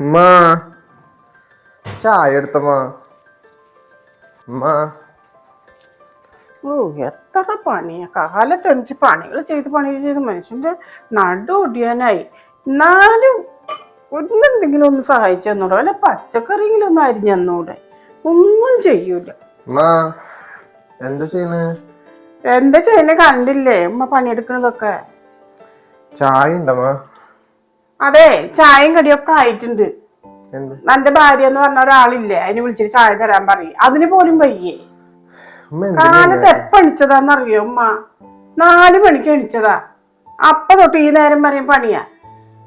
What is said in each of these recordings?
ഉമ്മ ചായ എടുത്തമ്മ മാ. ഓ എത്ര പണിയാ. കാലത്തെണിച്ച് പണികൾ ചെയ്ത് പണികൾ ചെയ്ത് മനുഷ്യന്റെ നടു ഒടിയാനായി. എന്നാലും ഒന്നെന്തെങ്കിലും ഒന്ന് സഹായിച്ചു തന്നൂടെ. അല്ല പച്ചക്കറിയെങ്കിലും ഒന്ന് അരിഞ്ഞു തന്നൂടെ. ഒന്നും ചെയ്യൂല. എന്താ ചെയ്യുന്ന കണ്ടില്ലേ? ഉമ്മ പണിയെടുക്കണതൊക്കെ. ചായ ഉണ്ടമ്മ അതെ ചായയും കടിയൊക്കെ ആയിട്ടുണ്ട്. എന്റെ ഭാര്യ എന്ന് പറഞ്ഞ ഒരാളില്ലേ അതിന് വിളിച്ചിട്ട് ചായ തരാൻ പറയും. അതിന് പോലും വയ്യേ. കാലത്ത് എപ്പ എണിച്ചതാന്നറിയോ ഉമ്മ? നാല് മണിക്ക് എണിച്ചതാ. അപ്പ തൊട്ട് ഈ നേരം വരെ പണിയാ.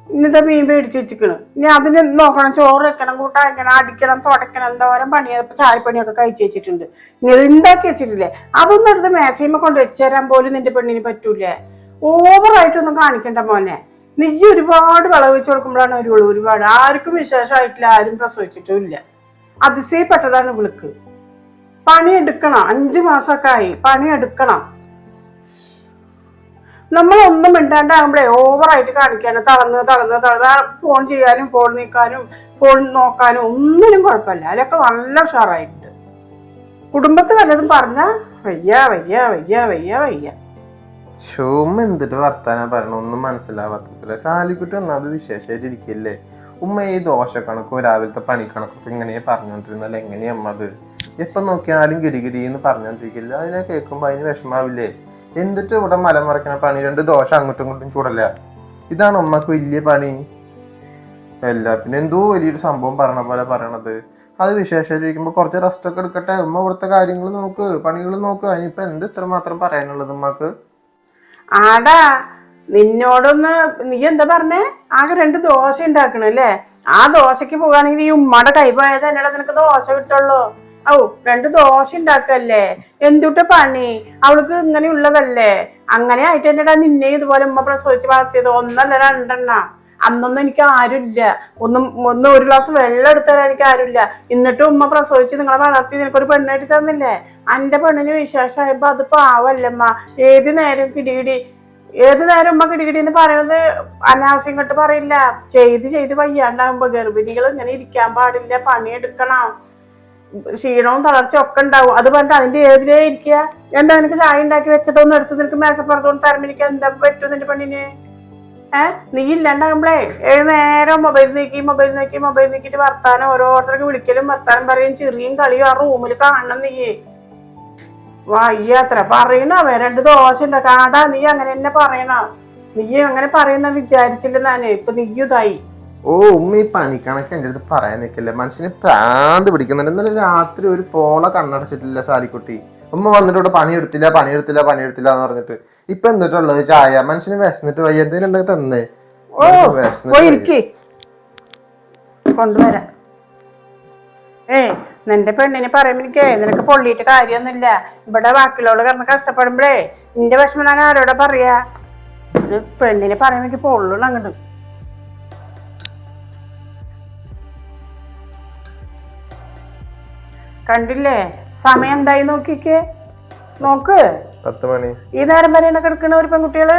ഇന്നത്തെ മീൻ മേടിച്ച് വെച്ചിക്കണ്? ഇനി അതിന് നോക്കണം ചോറ് വെക്കണം കൂട്ടാൻ വെക്കണം അടിക്കണം തുടക്കണം എന്തോരം പണിയാ. ഇപ്പൊ ചായപ്പണിയൊക്കെ കഴിച്ചു വെച്ചിട്ടുണ്ട്. ഇനി അത് ഉണ്ടാക്കി വെച്ചിട്ടില്ലേ? അതൊന്നും എടുത്ത് മേസീമ കൊണ്ട് വെച്ചുതരാൻ പോലും നിന്റെ പെണ്ണിന് പറ്റൂലേ. ഓവറായിട്ടൊന്നും കാണിക്കണ്ട മോനെ. നീ ഒരുപാട് വിളവ് വെച്ച് കൊടുക്കുമ്പോഴാണ് ഒരു ഒരുപാട്. ആർക്കും വിശേഷമായിട്ടില്ല. ആരും പ്രസവിച്ചിട്ടും ഇല്ല അതിശയപ്പെട്ടതാണ് വിളിക്ക് പണിയെടുക്കണം അഞ്ചു മാസമൊക്കെ ആയി. പണിയെടുക്കണം നമ്മളൊന്നും മിണ്ടാണ്ടാകുമ്പോഴേ ഓവറായിട്ട് കാണിക്കാണ് തളർന്ന് തളർന്ന് തളർന്ന്. ഫോൺ ചെയ്യാനും ഫോൺ നീക്കാനും ഫോൺ നോക്കാനും ഒന്നിനും കുഴപ്പമില്ല. അതിലൊക്കെ നല്ല ഉഷാറായിട്ടുണ്ട്. കുടുംബത്തിൽ വല്ലതും പറഞ്ഞാ വയ്യ വയ്യ വയ്യ വയ്യ വയ്യ. ഉമ്മ എന്തിട്ട് വർത്താനം പറയണ? ഒന്നും മനസ്സിലാവാത്തില്ല ശാലിക്കുട്ടി ഒന്നാമത് വിശേഷമായിട്ട് ഉമ്മ ഈ ദോശ കണക്കും രാവിലത്തെ പണി കണക്കൊക്കെ ഇങ്ങനെ പറഞ്ഞോണ്ടിരുന്നാൽ എങ്ങനെയാ അമ്മ അത് എപ്പം നോക്കിയാലും ഗിരിഗിരി എന്ന് പറഞ്ഞോണ്ടിരിക്കില്ല? അതിനെ കേൾക്കുമ്പോ അതിന് വിഷമാവില്ലേ? എന്നിട്ട് ഇവിടെ മല മറക്കണ പണി? രണ്ട് ദോഷം അങ്ങോട്ടും ഇങ്ങോട്ടും ചൂടല്ല? ഇതാണ് ഉമ്മക്ക് വലിയ പണി. അല്ല പിന്നെ എന്തോ വലിയൊരു സംഭവം പറഞ്ഞ പോലെ പറയണത്. അത് വിശേഷമായിട്ടിരിക്കുമ്പോ കുറച്ച് റെസ്റ്റ് ഒക്കെ എടുക്കട്ടെ? ഉമ്മ ഇവിടുത്തെ കാര്യങ്ങൾ നോക്ക് പണികൾ നോക്ക്. അതിനിപ്പോ എന്ത് ഇത്ര മാത്രം പറയാനുള്ളത് ഉമ്മക്ക്? ആടാ നിന്നോടൊന്ന് നീ എന്താ പറഞ്ഞേ? ആകെ രണ്ട് ദോശ ഉണ്ടാക്കണല്ലേ ആ ദോശക്ക് പോകാണെങ്കിൽ ഈ ഉമ്മയുടെ കൈ പോയത് തന്നെയല്ല നിനക്ക് ദോശ കിട്ടുള്ളൂ? ഔ രണ്ട് ദോശ ഉണ്ടാക്കല്ലേ? എന്തുട്ട പണി? അവൾക്ക് ഇങ്ങനെയുള്ളതല്ലേ അങ്ങനെ ആയിട്ട് തന്നെടാ നിന്നെ ഇതുപോലെ ഉമ്മ പ്രസവിച്ച് വളർത്തിയത്. ഒന്നല്ല രണ്ടെണ്ണ. അന്നൊന്നും എനിക്ക് ആരുമില്ല. ഒന്നും ഒന്ന് ഒരു ഗ്ലാസ് വെള്ളം എടുത്തരാൻ എനിക്ക് ആരുമില്ല. എന്നിട്ടും ഉമ്മ പ്രസവിച്ച് നിങ്ങളെ വളർത്തി നിനക്കൊരു പെണ്ണായിട്ട് തന്നില്ലേ? അന്റെ പെണ്ണിന് വിശേഷമായപ്പോ അത് പാവല്ലമ്മ. ഏത് നേരം കിടികിടി ഏത് നേരം ഉമ്മ കിടികിടി എന്ന് പറയുന്നത് അനാവശ്യം കെട്ട് പറയില്ല. ചെയ്ത് ചെയ്ത് വയ്യാണ്ടാകുമ്പോ ഗർഭിണികൾ ഇങ്ങനെ ഇരിക്കാൻ പാടില്ല പണിയെടുക്കണം. ക്ഷീണവും തളർച്ചയും ഒക്കെ ഉണ്ടാവും. അത് പറഞ്ഞിട്ട് അതിന്റെ ഏതിലേ ഇരിക്കുക? എന്താ നിനക്ക് ചായ ഉണ്ടാക്കി വെച്ചതൊന്നും എടുത്ത് നിനക്ക് മേശപ്പുറത്തോണ്ട് തരമെനിക്ക് എന്താ പറ്റും നിന്റെ പെണ്ണിന്? ഏഹ് നീ ഇല്ലാണ്ടാകുമ്പളേ ഏത് നേരം മൊബൈൽ നീക്കി മൊബൈൽ നീക്കി മൊബൈൽ നീക്കിട്ട് വർത്താനം ഓരോരുത്തർക്ക് വിളിക്കലും വർത്താനം പറയും ചെറിയും കളിയും ആ റൂമിൽ കാണണം നീ. വയ്യാത്ര. പറയണ? രണ്ട് ദോശ ഉണ്ടാക്കാടാ നീ അങ്ങനെ തന്നെ പറയണ? നീ അങ്ങനെ പറയുന്ന വിചാരിച്ചില്ല ഞാൻ. ഇപ്പൊ നീ ഇതായി ഓ ഉമ്മ ഈ പണിക്കണക്ക് എന്റെ അടുത്ത് പറയാൻ നിൽക്കില്ല മനുഷ്യന് പ്രാന്ത് പിടിക്കുന്നുണ്ട്. ഇന്നലെ രാത്രി ഒരു പോള കണ്ണടച്ചിട്ടില്ല സാരിക്കുട്ടി ഉമ്മ വന്നിട്ട് ഇവിടെ പണിയെടുത്തില്ല പണിയെടുത്തില്ല പണിയെടുത്തില്ല എന്ന് പറഞ്ഞിട്ട്. ഇപ്പൊ എന്നിട്ടുള്ളത് ചായ. മനുഷ്യന് വിശന്നിട്ട് വയ്യ. എന്തെങ്കിലും ഉണ്ടെങ്കിൽ തന്നേ. ഓ പോയി വയ്യ. ഇരിക്ക്. കൊണ്ടുവരാം. ഏ നിന്റെ പെണ്ണിനെ പറയുമ്പോ എനിക്ക് നിനക്ക് പൊള്ളിയിട്ട് കാര്യമൊന്നുമില്ല. ഇവിടെ ബാക്കിയുള്ളവൾ കിടന്ന് കഷ്ടപ്പെടുമ്പോഴേ നിന്റെ വിഷമം ഞാൻ ആരോടെ പറയാ? പെണ്ണിനെ പറയുമ്പോ എനിക്ക് പൊള്ളണം അങ്ങോട്ട്. കണ്ടില്ലേ? സമയം എന്തായി നോക്കിക്കേ? നോക്ക്. പത്ത് മണി. ഈ നേരം വരെയാണ് കിടക്കുന്ന ഒരു പെൺകുട്ടികൾ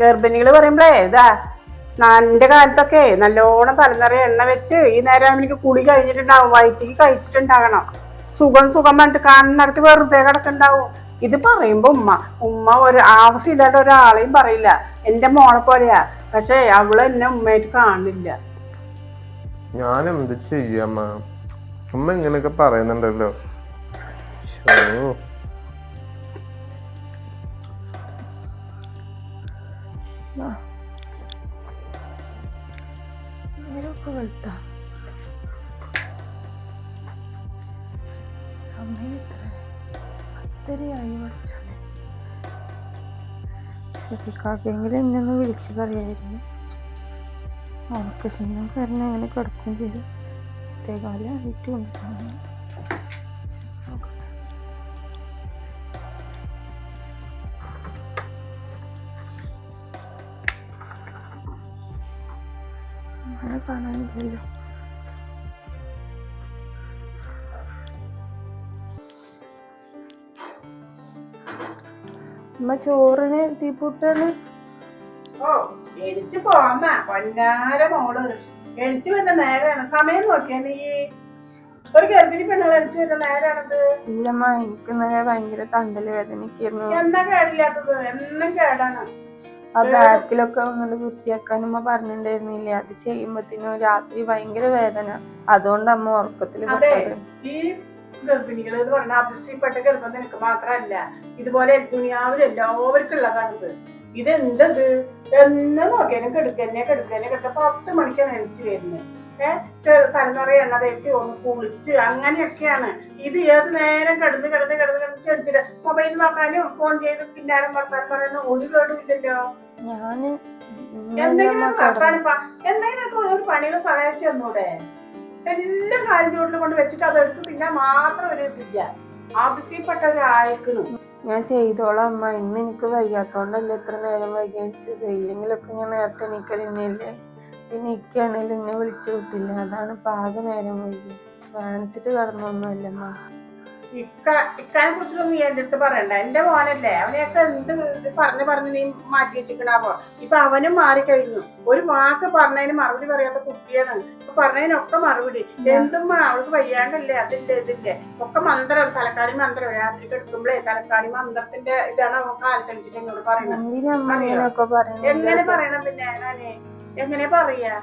ഗർഭിണികൾ പറയുമ്പളേ ഇതാ എന്റെ കാലത്തൊക്കെ നല്ലോണം തലനിറയെ എണ്ണ വെച്ച് ഈ നേരം എനിക്ക് കുളി കഴിഞ്ഞിട്ടുണ്ടാവും വയറ്റിക്ക് കഴിച്ചിട്ടുണ്ടാകണം. സുഖം സുഖം പറഞ്ഞിട്ട് കണ്ണടച്ച് വെറുതെ കിടക്കുന്നുണ്ടാവും ഇത് പറയുമ്പോ ഉമ്മ ഉമ്മ ഒരു ആവശ്യമില്ലാണ്ട് ഒരാളെയും പറയില്ല. എന്റെ മോളെ പോലെയാ. പക്ഷെ അവൾ എന്നെ ഉമ്മയായിട്ട് കാണില്ല. ഞാൻ എന്ത് ചെയ്യാമ്മ ഉമ്മ ഇങ്ങനെയൊക്കെ പറയുന്നുണ്ടല്ലോ. ശോ. നേരമൊക്കെ വെളുത്താ സമയം എത്ര പത്തരയായി പഠിച്ചോനെ ശരിക്കാക്കെങ്കിലും എന്നെ ഒന്ന് വിളിച്ച് പറയായിരുന്നു ക്ഷീണം കാരണം അങ്ങനെ കിടക്കുകയും ചെയ്തു തേകാലം ആയിട്ടുമുണ്ട് സമയം കാണാനില്ലല്ലോ. അമ്മ ചോറിന് തീപ്പൂട്ടാണ് എരിച്ചു പോന്ന പൊന്നാര മോൾ. എണിച്ചു വരുന്ന നേരാണ്. സമയം നോക്കിയാ നീ. ഒരു ഗർഭിണി പെണ്ണുകൾ എണിച്ചു വരുന്ന നേരാണത്. ഇല്ലമ്മ എനിക്ക് ഭയങ്കര തണ്ടൽ വേദനയ്ക്കായിരുന്നു എന്നാ കേടില്ലാത്തത്? എന്നും കേടാണ്. ആ ബാക്കിലൊക്കെ ഒന്നുകൊണ്ട് വൃത്തിയാക്കാനും അമ്മ പറഞ്ഞിട്ടുണ്ടായിരുന്നില്ലേ? അത് ചെയ്യുമ്പത്തിനും രാത്രി ഭയങ്കര വേദന. അതുകൊണ്ട് അമ്മ ഉറക്കത്തിൽ ഈ ഗർഭിണികൾ എന്ന് പറഞ്ഞാൽ അതിശയപ്പെട്ട ഗർഭം നിനക്ക് മാത്രമല്ല ഇതുപോലെ ദുനിയാവിൽ എല്ലാവർക്കും ഉള്ളതാണിത് ഇതെന്തത് എന്നെ നോക്കിയാലും കെടുക്കന്നെ കെടുക്കന്നെ കെടുക്ക പത്ത് മണിക്കാണ് എണിച്ച് വരുന്നത്. തലനിറയെ എണ്ണ തേച്ച് ഒന്ന് കുളിച്ച് അങ്ങനെയൊക്കെയാണ്. ഇത് ഏത് നേരം കിടന്ന് കിടന്ന് കിടന്ന് കിടന്ന് ചെടിച്ചിട്ട് മൊബൈൽ നോക്കാനും ഫോൺ ചെയ്ത് പിന്നാരും വർത്താനം പറയാനും ഒരു കേടുമില്ലല്ലോ ഞാൻ എന്തെങ്കിലും വർത്താനം എന്തെങ്കിലുമൊക്കെ ഒരു പണികൾ സഹായിച്ചു തന്നൂടെ? എല്ലാ കാര്യം ചൂട്ടിൽ കൊണ്ട് വെച്ചിട്ട് അത് എടുത്ത് തിന്നാൻ മാത്രം ഒരു ഇതില്ല. ആവശ്യപ്പെട്ടവരായിരിക്കണം ഞാൻ ചെയ്തോളാം അമ്മ. ഇന്ന് എനിക്ക് വയ്യാത്തോണ്ടല്ലേ ഇത്ര നേരം വൈകിച്ചത് ഇല്ലെങ്കിലൊക്കെ ഞാൻ നേരത്തെ എണീക്കലില്ലേ പിന്നെ ഇക്കാണെങ്കിലും എന്നെ വിളിച്ചു വിട്ടില്ല. അതാണ് പാക നേരം വൈകി. വാങ്ങിച്ചിട്ട് കടന്നൊന്നുമല്ല അമ്മ. ഇക്ക ഇക്കാനെ കുറിച്ചൊന്നും എന്റെ അടുത്ത് പറയണ്ട. എന്റെ മോനല്ലേ. അവനെയൊക്കെ എന്ത് പറഞ്ഞു പറഞ്ഞ് നീ മാറ്റി വെച്ചിക്കണാവോ ഇപ്പൊ അവനും മാറിക്കഴിഞ്ഞു. ഒരു വാക്ക് പറഞ്ഞതിന് മറുപടി പറയാത്ത കുട്ടിയാണ്. ഇപ്പൊ പറഞ്ഞതിനൊക്കെ മറുപടി. എന്തും അവൾക്ക് വയ്യാണ്ടല്ലേ? അതിന്റെ ഇതിന്റെ. ഒക്കെ മന്ത്രം. തലക്കാടി മന്ത്രം. രാത്രി കിടക്കുമ്പോഴേ തലക്കാടി മന്ത്രത്തിന്റെ ഇതാണ് അവൻ കാലത്തടിച്ചിട്ട് എന്നോട് പറയുന്നത്? എങ്ങനെ പറയണം പിന്നെ ഞാനേ? എങ്ങനെ പറയാ?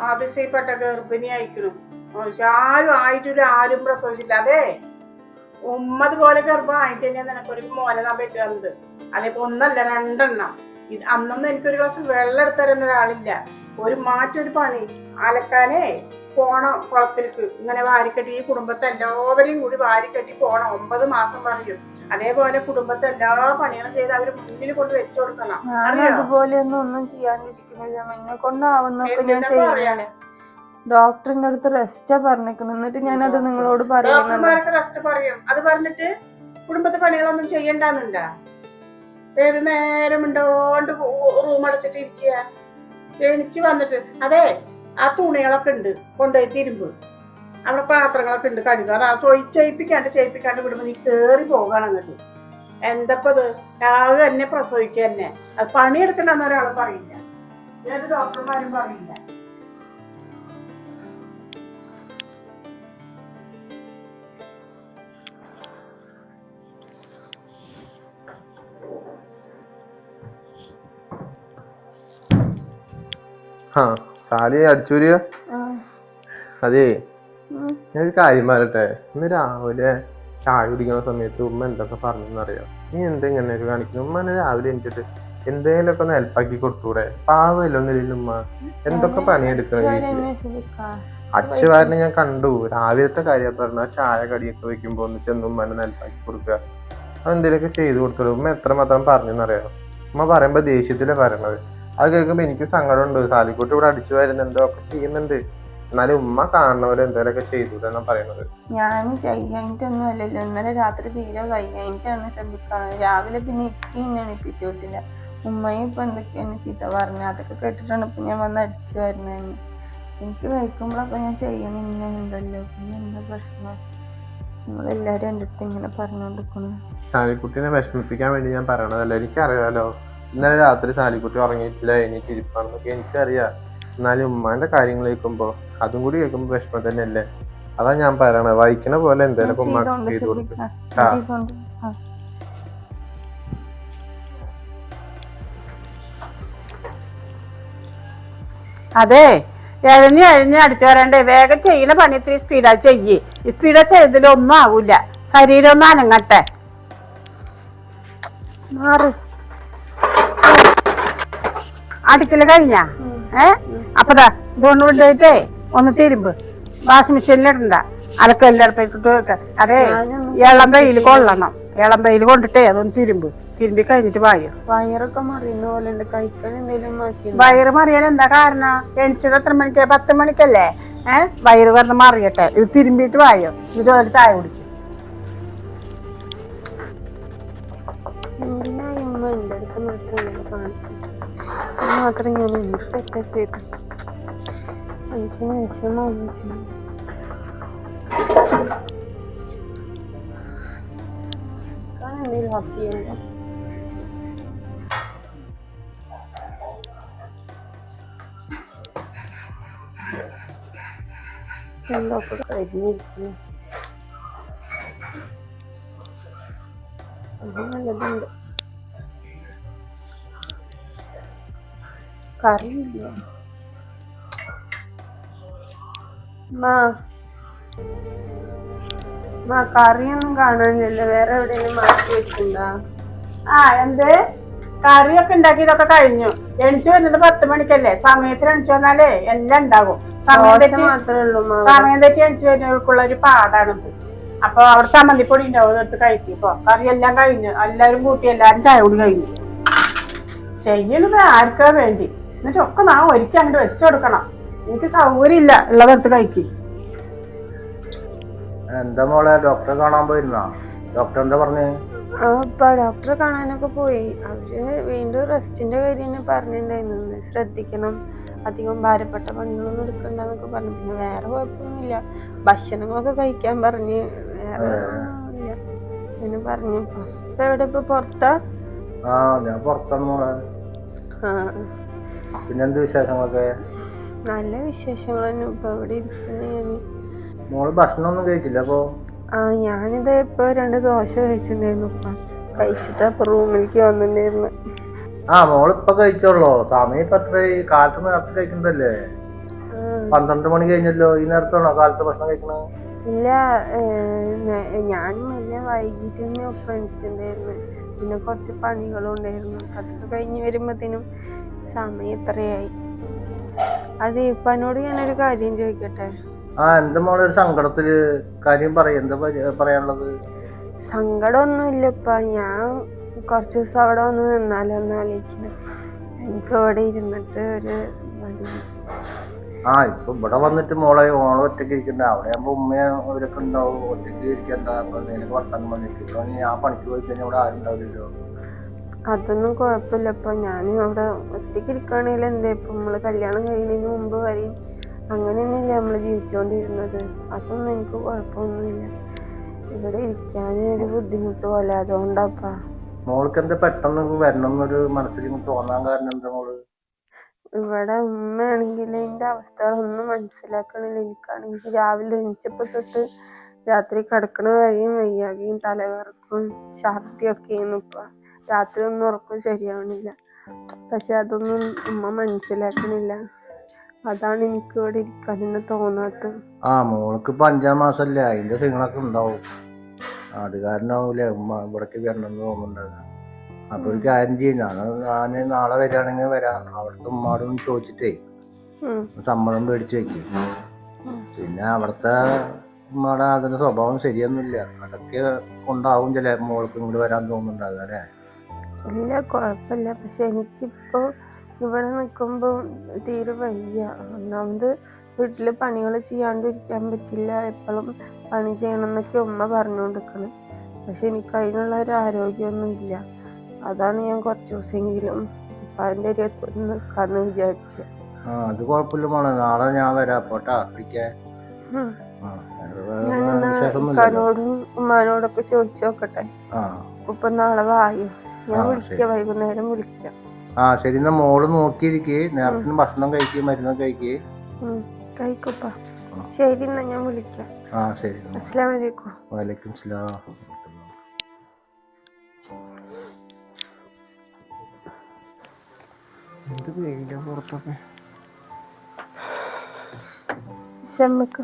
ആവശ്യപ്പെട്ട ഗർഭിണി അയക്കണം ആരും ആയിട്ടില്ല ആരും പ്രസവിച്ചില്ല അതെ ഉമ്മത് പോലെ ഗർഭം ആയിട്ട് തന്നെ നിനക്കൊരു മോനെ പറ്റുന്നത് അതിപ്പോ ഒന്നല്ല രണ്ടെണ്ണം. ഇത് അന്നൊന്നും എനിക്കൊരു ഗ്ലാസ് വെള്ളം എടുത്തു തരുന്ന ഒരാളില്ല. ഒരു മാറ്റൊരു പണി. അലക്കാനേ പോണം കുളത്തിലേക്ക് ഇങ്ങനെ വാരിക്കെട്ടി ഈ കുടുംബത്തെ എല്ലാവരെയും കൂടി വാരിക്കെട്ടി പോണം. ഒമ്പത് മാസം പറഞ്ഞു. അതേപോലെ കുടുംബത്തെ എല്ലാ പണികളും ചെയ്ത് അവർ മുന്നിൽ കൊണ്ട് വെച്ചു കൊടുക്കണം. ഞാൻ അറിയോ? അതുപോലെ ഒന്നും ചെയ്യാണ്ടിരിക്കുന്നില്ല എന്നെ കൊണ്ടാവുന്നൊക്കെ ഞാൻ? ഡോക്ടറിന്റെ അടുത്ത് റെസ്റ്റാ പറഞ്ഞേക്കണം. എന്നിട്ട് ഞാൻ അത് നിങ്ങളോട് പറയുന്നുണ്ട് ഡോക്ടർമാരൊക്കെ റെസ്റ്റ് പറയും. അത് പറഞ്ഞിട്ട് കുടുംബത്തെ പണികളൊന്നും ചെയ്യണ്ടെന്നില്ല ഏത് നേരം ഉണ്ടോണ്ട് റൂം അടച്ചിട്ട് ഇരിക്കുക എണിച്ച് വന്നിട്ട്. അതെ ആ തുണികളൊക്കെ ഉണ്ട് കൊണ്ടുപോയി തിരുമ്പ്. അവിടെ പാത്രങ്ങളൊക്കെ ഉണ്ട് കഴുകുക അതാ തൊയ് ചെയ്യിപ്പിക്കാണ്ട് ചെയ്യിപ്പിക്കാണ്ട് വിടുമ്പോൾ നീ കേറി പോകാണ് അങ്ങോട്ട്. എന്തപ്പത് ആകെ തന്നെ പ്രസവിക്കുക തന്നെ അത് പണിയെടുക്കണ്ടെന്ന് ഒരാൾ പറയില്ല. ഏത് ഡോക്ടർമാരും പറയില്ല. ആ സാലി അടിച്ചൂരിയ? അതേ. ഞാൻ ഒരു കാര്യം പറയട്ടെ. ഇന്ന് രാവിലെ ചായ കുടിക്കുന്ന സമയത്ത് ഉമ്മ എന്തൊക്കെ പറഞ്ഞെന്നറിയാം? നീ എന്തെങ്ങനെ കാണിക്കുന്നു? ഉമ്മ രാവിലെ എനിക്കിട്ട് എന്തെങ്കിലുമൊക്കെ ഒന്ന് ഹെൽപ്പാക്കി കൊടുത്തൂടെ? പാവമല്ലൊന്നില്ല ഉമ്മ? എന്തൊക്കെ പണിയെടുക്കണം അടിച്ചു വാരനെ ഞാൻ കണ്ടു. രാവിലത്തെ കാര്യം പറഞ്ഞ ചായ കടിയൊക്കെ വെക്കുമ്പോ ഒന്ന് ചെന്ന് ഉമ്മനെ നെൽപ്പാക്കി കൊടുക്കുക. അതെന്തേലൊക്കെ ചെയ്തു കൊടുത്തോളൂ ഉമ്മ എത്രമാത്രം പറഞ്ഞെന്നറിയാം? ഉമ്മ പറയുമ്പോ ദേഷ്യത്തിലെ പറയണത്. അത് കേൾക്കുമ്പോ എനിക്ക് സങ്കടമുണ്ട്. സാലിക്കുട്ടി ഇവിടെ അടിച്ചു വരുന്നുണ്ട് ഒക്കെ ചെയ്യുന്നുണ്ട്. എന്നാലും ഉമ്മ കാണുന്നവരെ എന്തേലൊക്കെ ചെയ്തൂടെന്നാ പറയുന്നത് ഞാൻ ചെയ്യാനിട്ടൊന്നും അല്ലല്ലോ. ഇന്നലെ രാത്രി തീരെ വൈകാനിട്ടാണ് ശ്രദ്ധിക്കാറ് രാവിലെ പിന്നെ ഇക്കി എന്നെ എണിപ്പിച്ചു വിട്ടില്ല. ഉമ്മയും ഇപ്പൊ എന്തൊക്കെയാണ് ചീത്ത പറഞ്ഞ? അതൊക്കെ കേട്ടിട്ടാണ് ഇപ്പൊ ഞാൻ വന്ന് അടിച്ചു വരുന്നതെന്ന്. എനിക്ക് കഴിക്കുമ്പോഴൊക്കെ ഞാൻ ചെയ്യണില്ലല്ലോ. പിന്നെ എന്താ പ്രശ്നം? നമ്മളെല്ലാരും എന്റെ അടുത്ത് ഇങ്ങനെ പറഞ്ഞുകൊണ്ടിരിക്കുന്നു സാലിക്കുട്ടീനെ വിഷമിപ്പിക്കാൻ വേണ്ടി ഞാൻ പറയണതല്ലോ? എനിക്കറിയാലോ. ഇന്നലെ രാത്രി സാലിക്കുട്ടി ഉറങ്ങിയിട്ടില്ല. എനിക്ക് ഇരിപ്പാണെന്നൊക്കെ എനിക്കറിയാം. എന്നാലും ഉമ്മാന്റെ കാര്യങ്ങൾ കേൾക്കുമ്പോ അതും കൂടി കേൾക്കുമ്പോ വിഷമം തന്നെയല്ലേ? അതാ ഞാൻ പറയണത്. വായിക്കണ പോലെ എന്തായാലും ഉമ്മാക്ക് ചെയ്തു കൊടുക്കും. അതെ എഴഞ്ഞ് എഴഞ്ഞ് അടിച്ചു വരണ്ടേ? വേഗം ചെയ്യണ പണി ഇത്തിരി സ്പീഡാ ചെയ്യ്. ഈ സ്പീഡാ ചെയ്തതിലൊന്നും ആവൂല. ശരീരം ഒന്ന് അനങ്ങട്ടെ. മാറ്. അടിക്കൽ കഴിഞ്ഞ? ഏ? അപ്പതാ ഇതുകൊണ്ട് കൊണ്ടുപോയിട്ടേ ഒന്ന് തിരുമ്പ്. വാഷിംഗ് മെഷീനിൽ ഇടണ്ട. അലക്കെല്ലാടത്തേക്കിട്ട് വെക്ക. അതെ ഇളം വെയിൽ കൊള്ളണം. ഇളം വെയിൽ കൊണ്ടിട്ടേ അതൊന്ന് തിരുമ്പ്. തിരുമ്പി കഴിഞ്ഞിട്ട് വായോ. വയറൊക്കെ മറിയുന്ന പോലെ ഉണ്ട്. കഴിക്കാൻ എന്തെങ്കിലും വയറ് മറിയാൻ എന്താ കാരണം? എണിച്ചത് എത്ര മണിക്ക്? പത്ത് മണിക്കല്ലേ? ഏഹ് വയറ് പറഞ്ഞ് മറിയട്ടെ. ഇത് തിരുമ്പിയിട്ട് വായോ. ഇത് ഒരു ചായ കുടിക്കും. ഇല്ല ഇമ്മ എന്റെ അടുത്ത് മാത്രം ഇങ്ങനെ കാണിക്കും. ഇത് മാത്രം ഞാൻ എന്തൊക്കെ ചെയ്തു. മനുഷ്യന് വിഷമമൊന്നും ചെയ്യും എന്തെങ്കിലും ഹാപ്പിയല്ലോ എന്തൊക്കെ കരിഞ്ഞിരിക്കുന്നു. അത് നല്ലതുണ്ട് കറിയില്ല. മാ. മാ കറിയൊന്നും കാണാനില്ലല്ലോ. വേറെ എവിടെയെങ്കിലും മാറ്റി വെച്ചിട്ടുണ്ടോ? ആ എന്ത്? കറിയൊക്കെ ഉണ്ടാക്കി ഇതൊക്കെ കഴിഞ്ഞു. എണിച്ചു വരുന്നത് പത്ത് മണിക്കല്ലേ? സമയത്തിന് എണിച്ചു വന്നാലേ എല്ലാം ഉണ്ടാകും സമയം തെറ്റി മാത്രമേ ഉള്ളൂ മാ സമയം തെറ്റി എണിച്ചു വരുന്നവർക്കുള്ള ഒരു പാടാണിത്. അപ്പൊ അവിടെ ചമ്മന്തിപ്പൊടി ഉണ്ടാവും അതെടുത്ത് കഴിക്കും ഇപ്പൊ. കറി എല്ലാം കഴിഞ്ഞു. എല്ലാവരും കൂട്ടി എല്ലാരും ചായ കൂടി കഴിഞ്ഞു. ചെയ്യണത് ആർക്കാ വേണ്ടി? എന്നിട്ട് ഒക്കെ നാ ഒരിക്കൽ അങ്ങോട്ട് വെച്ചു കൊടുക്കണം എനിക്ക് സൗകര്യം ഇല്ല ഉള്ളതെടുത്ത് കഴിക്കി. എന്താ മോളെ ഡോക്ടറെ കാണാൻ പോയിരുന്നാ? ഡോക്ടർ എന്താ പറഞ്ഞു? ആ ഡോക്ടറെ കാണാനൊക്കെ പോയി. അവർ വീണ്ടും റെസ്റ്റിന്റെ കാര്യം പറഞ്ഞിട്ടുണ്ടായിരുന്നു. ശ്രദ്ധിക്കണം. അധികം ഭാരപ്പെട്ട പണികളൊന്നും എടുക്കണ്ടെന്നൊക്കെ പറഞ്ഞു. പിന്നെ വേറെ കുഴപ്പമൊന്നുമില്ല. ഭക്ഷണങ്ങളൊക്കെ കഴിക്കാൻ പറഞ്ഞ്. വേറെ പിന്നെ പറഞ്ഞു. ഇപ്പൊ എവിടെ ഇപ്പൊ പുറത്താ? ആ ഞാൻ പുറത്താണ് മോളെ. ആ. പിന്നെന്ത് വിശേഷങ്ങളൊക്കെ? നല്ല വിശേഷങ്ങൾ തന്നെ ഇപ്പൊ ഇവിടെ ഇരിക്കുന്ന ഞാൻ മോൾ ഭക്ഷണമൊന്നും കഴിച്ചില്ല അപ്പോ? ആ ഞാനിത് ഇപ്പൊ രണ്ട് ദോശ കഴിച്ചിട്ടുണ്ടായിരുന്നു. ഇപ്പൊ കഴിച്ചിട്ട് അപ്പൊ റൂമിലേക്ക് വന്നിട്ടുണ്ടായിരുന്നു. ആ മോളിപ്പൊ കഴിച്ചോളൂ. സമയം ഇപ്പൊ എത്ര? കാലത്ത് നേരത്തെ കഴിക്കണ്ടല്ലേ? പന്ത്രണ്ട് മണി കഴിഞ്ഞല്ലോ. ഈ നേരത്താണോ കാലത്ത് ഭക്ഷണം കഴിക്കണത് ഇല്ല ഞാൻ മെല്ലെ വൈകിട്ട് തന്നെ ഒപ്പം എണിച്ചിട്ടുണ്ടായിരുന്നു പിന്നെ കുറച്ച് പണികളും ഉണ്ടായിരുന്നു. അതൊക്കെ കഴിഞ്ഞ് വരുമ്പോഴത്തേനും സമയം ഇത്രയായി. അത് ഇപ്പനോട് ഞാനൊരു കാര്യം ചോദിക്കട്ടെ? ആ എന്താ മോളെ ഒരു സങ്കടത്തിൽ കാര്യം പറയും. എന്താ പറയാനുള്ളത്? സങ്കടമൊന്നുമില്ല ഇല്ലപ്പ ഞാൻ കുറച്ച് ദിവസം അവിടെ വന്ന് നിന്നാലോ എന്ന് ആലോചിക്കുന്നത് എനിക്ക് അവിടെ ഇരുന്നിട്ട് ഒരു ആ ഇപ്പൊ ഇവിടെ വന്നിട്ട് മോളെ മോളെ ഒറ്റയ്ക്ക് ഇരിക്കണ്ട. അവിടെ ആകുമ്പോ ഉമ്മയും അവരൊക്കെ ഉണ്ടാവും. ഒറ്റയ്ക്ക് ഇരിക്കണ്ട. അപ്പൊ നിനക്ക് വർത്താനം വന്നിരിക്കും ഇപ്പൊ ഞാൻ പണിക്ക് പോയി കഴിഞ്ഞാൽ ഇവിടെ ആരും ഉണ്ടാവില്ലല്ലോ. അതൊന്നും കുഴപ്പമില്ല. ഇപ്പൊ ഞാൻ അവിടെ ഒറ്റയ്ക്ക് ഇരിക്കുകയാണെങ്കിൽ എന്താ? ഇപ്പൊ നമ്മൾ കല്യാണം കഴിയുന്നതിന് മുമ്പ് വരെയും അങ്ങനെ തന്നെയല്ലേ നമ്മൾ ജീവിച്ചുകൊണ്ടിരുന്നത്. അതൊന്നും എനിക്ക് കുഴപ്പമൊന്നുമില്ല. ഇവിടെ ഇരിക്കാൻ ഒരു ബുദ്ധിമുട്ട് പോലെ അതുകൊണ്ടാപ്പാ. മോൾക്ക് എന്താ പെട്ടെന്ന് വരണം എന്നൊരു മനസ്സിൽ തോന്നാൻ കാരണം എന്താ മോൾ? ഇവിടെ ഉമ്മയാണെങ്കിൽ എന്റെ അവസ്ഥകളൊന്നും മനസ്സിലാക്കണില്ല. എനിക്കാണെങ്കിൽ രാവിലെ എണീച്ചപ്പോ തൊട്ട് രാത്രി കിടക്കണ വരെയും വയ്യാകെയും തലകറക്കും ഛർദിയൊക്കെയാണ് ഇപ്പൊ. രാത്രി ഒന്നും ഉറക്കം ശരിയാവണില്ല. പക്ഷെ അതൊന്നും ഉമ്മ മനസ്സിലാക്കണില്ല. അതാണ് എനിക്ക് ഇവിടെ ഇരിക്കാൻ തന്നെ തോന്നാത്തത്. ആ മോൾക്ക് ഇപ്പൊ അഞ്ചാം മാസല്ലേ? അതിന്റെ സിങ്ങളൊക്കെ ഉണ്ടാവും. അത് കാരണമാവൂലേ? ഉമ്മ ഇവിടേക്ക് വരണമെന്ന് തോന്നുന്നുണ്ട് അപ്പൊ ഒരു കാര്യം ചെയ്യും. ഞാൻ ഞാൻ നാളെ വരികയാണെങ്കിൽ വരാം. അവിടുത്തെ ഉമ്മാടും ചോദിച്ചിട്ടേ. സമ്മതം മേടിച്ചു വെക്കും. പിന്നെ അവിടുത്തെ ഉമ്മയുടെ അതിന്റെ സ്വഭാവം ശരിയൊന്നുമില്ല. അതൊക്കെ ഉണ്ടാവും ചില മോൾക്ക് ഇങ്ങോട്ട് വരാൻ തോന്നുന്നുണ്ടാകുക അല്ലേ? ഇല്ല കുഴപ്പമില്ല. പക്ഷെ എനിക്കിപ്പോ ഇവിടെ നിൽക്കുമ്പോൾ തീരെ വയ്യ. ഒന്നാമത് വീട്ടിൽ പണികൾ ചെയ്യാണ്ടിരിക്കാൻ പറ്റില്ല. എപ്പോഴും പണി ചെയ്യണം എന്നൊക്കെ ഉമ്മ പറഞ്ഞുകൊണ്ടിരിക്കണം പക്ഷെ എനിക്ക് അതിനുള്ള ഒരു ആരോഗ്യമൊന്നും ഇല്ല. അതാണ് ഞാൻ കുറച്ച് ദിവസമെങ്കിലും ഇപ്പം അതിന്റെ ഒരു നിൽക്കാന്ന് വിചാരിച്ചത് ആ അത് കുഴപ്പമില്ല മോളെ. നാളെ ഞാൻ വരാം. പോട്ടാ വിളിക്കാൻ ഉമ്മാനോടൊക്കെ ചോദിച്ചു നോക്കട്ടെ. ഇപ്പൊ നാളെ വായു? ഞാൻ ആ, വിളിക്കാം ശരി. വൈകുന്നേരം വിളിക്കാം. ആ ശരി. എന്നാ മോൾ നോക്കിയിരിക്കേ. നേരത്തിന് ഭക്ഷണം കഴിക്കുക മരുന്ന് കഴിക്കേ. ഉം. കഴിക്കുപ്പ. ആ. ശരി എന്നാ ഞാൻ വിളിക്കാം. ആ ശരി അസ്സലാമു അലൈക്കും വലൈക്കും സ്ലാം. എന്ത് പേടിയാ പുറത്തൊക്കെ? ഷമ്മക്ക്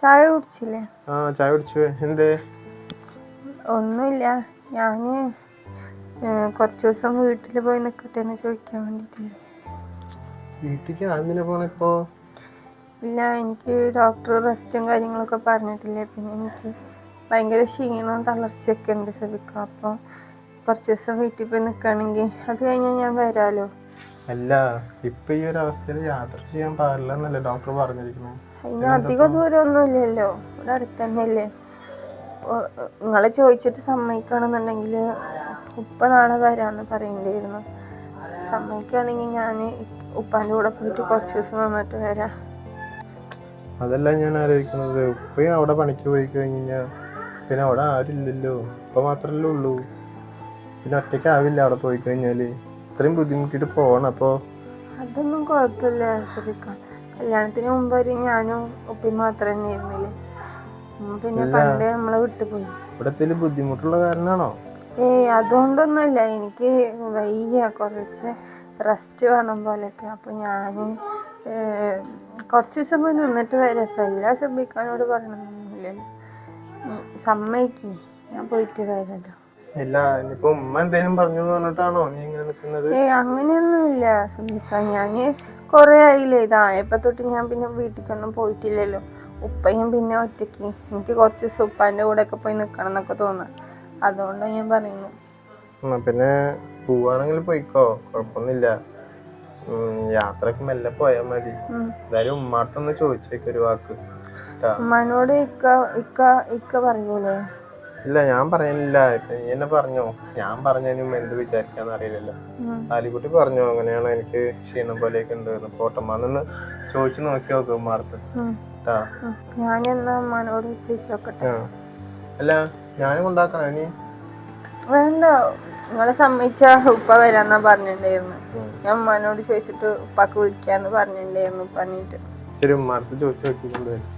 ചായ കുടിച്ചില്ലേ? ആ ചായ കുടിച്ചു. എന്തേ? ഒന്നുമില്ല. ഞാൻ കുറച്ച് ദിവസം വീട്ടിൽ പോയി നിൽക്കട്ടെ എന്ന് ചോദിക്കാൻ വേണ്ടിട്ട് വീട്ടിലേക്ക് ആദ്യം പോണിപ്പോ ഇല്ല എനിക്ക് ഡോക്ടർ റെസ്റ്റും കാര്യങ്ങളൊക്കെ പറഞ്ഞിട്ടില്ലേ. പിന്നെ എനിക്ക് ഭയങ്കര ക്ഷീണവും തളർച്ചയൊക്കെ ഉണ്ട് സബിക്ക. അപ്പോൾ കുറച്ച് ദിവസം വീട്ടിൽ പോയി നിൽക്കുകയാണെങ്കിൽ അത് കഴിഞ്ഞാൽ ഞാൻ വരാലോ? അല്ല ഇപ്പൊ ഈ ഒരു അവസ്ഥയിൽ യാത്ര ചെയ്യാൻ പാടില്ല എന്നല്ലേ ഡോക്ടർ പറഞ്ഞിരിക്കുന്നു? അതിന് അധികം ദൂരമൊന്നും ഇല്ലല്ലോ ഇവിടെ അടുത്ത് തന്നെയല്ലേ. നിങ്ങളെ ചോദിച്ചിട്ട് സമ്മതിക്കുകയാണെന്നുണ്ടെങ്കിൽ ഉപ്പ നാളെ വരാമെന്ന് പറയണ്ടായിരുന്നു. സമ്മതിക്കുകയാണെങ്കിൽ ഞാൻ ഉപ്പാന്റെ കൂടെ പോയിട്ട് കുറച്ച് ദിവസം നിന്നിട്ട് വരാം. അതല്ല ഞാൻ ആലോചിക്കുന്നത്. ഉപ്പയും അവിടെ പണിക്ക് പോയി കഴിഞ്ഞാൽ പിന്നെ അവിടെ ആരുമില്ലല്ലോ. ഉപ്പ മാത്രല്ലേ ഉള്ളൂ. പിന്നെ ഒറ്റയ്ക്ക് ആവില്ല അവിടെ പോയി കഴിഞ്ഞാൽ. ഇത്രയും ബുദ്ധിമുട്ടിട്ട് പോകണം അപ്പൊ. അതൊന്നും കുഴപ്പമില്ല ശ്രദ്ധിക്കാം കല്യാണത്തിന് മുമ്പ് വരെ ഞാനും ഉപ്പയും മാത്രം തന്നെ പിന്നെ പണ്ട് പണ്ടേ നമ്മളെ വിട്ടുപോയി ഇവിടെ ബുദ്ധിമുട്ടുള്ള കാരണമാണോ? ഏയ് അതുകൊണ്ടൊന്നുമില്ല. എനിക്ക് വയ്യ കുറച്ച് റെസ്റ്റ് വേണം പോലെയൊക്കെ. അപ്പോൾ ഞാൻ കുറച്ച് ദിവസം പോയി നിന്നിട്ട് വരാം ഇപ്പം എല്ലാ സബിക്കാനോട് പറയണമെന്നില്ലല്ലോ സമ്മതിക്ക്. ഞാൻ പോയിട്ട് വരാലോ. ഇല്ല ഇനിയിപ്പോ ഉമ്മ എന്തേലും പറഞ്ഞു പറഞ്ഞിട്ടാണോ നീ ഇങ്ങനെ നിൽക്കുന്നത് ഏയ് അങ്ങനെയൊന്നുമില്ല സുമിക്ക ഞാൻ കൊറേ ആയില്ലേ. ഇതായപ്പോ തൊട്ട് ഞാൻ പിന്നെ വീട്ടിലേക്കൊന്നും പോയിട്ടില്ലല്ലോ. ഉപ്പയും പിന്നെ ഒറ്റയ്ക്ക്. എനിക്ക് കുറച്ച് ദിവസം ഉപ്പാന്റെ കൂടെ ഒക്കെ പോയി നിക്കണം എന്നൊക്കെ തോന്നുക അതുകൊണ്ടാണ് ഞാൻ പറയുന്നു. എന്നാ പിന്നെ പോവാണെങ്കിൽ പോയിക്കോ. കുഴപ്പമൊന്നുമില്ല. ഉം, യാത്രയ്ക്ക് മെല്ലെ പോയാ മതി. എന്തായാലും ഉമ്മാർത്തൊന്ന് ചോദിച്ചേക്ക് ഒരു വാക്ക്. ട്ടാ. ഉമ്മാനോട് ഇക്ക ഇക്ക ഇക്ക പറഞ്ഞൂലേ ഇല്ല ഞാൻ പറയുന്നില്ല ഇപ്പൊ നീ എന്നെ പറഞ്ഞോ? ഞാൻ പറഞ്ഞതിനും എന്ത് വിചാരിക്കാന്ന് അറിയില്ലല്ലോ. ഉം. പറഞ്ഞോ പറഞ്ഞു? അങ്ങനെയാണ് എനിക്ക് ക്ഷീണം പോലെയൊക്കെ ഉണ്ട് പോട്ടമ്മാന്നൊന്ന് ചോദിച്ചു നോക്കി നോക്ക് ഉമ്മാർത്ത് ഉം. ഉം. ഞാനെന്നാ ഉമ്മാനോട് ചോദിച്ചു നോക്കട്ടെ? അല്ല ഞാനും ഉണ്ടാക്കണം ഇനി. വേണ്ട നിങ്ങളെ സമ്മതിച്ച ഉപ്പ വരാന്നാ പറഞ്ഞിട്ടുണ്ടായിരുന്നു. ഞാൻ ഉമ്മാനോട് ചോദിച്ചിട്ട് ഉപ്പാക്ക് വിളിക്കാന്ന് പറഞ്ഞിട്ടുണ്ടായിരുന്നു പറഞ്ഞിട്ട്. ശരി ഉമ്മാർത്ത് ചോദിച്ചു നോക്കി കൊണ്ടുവരും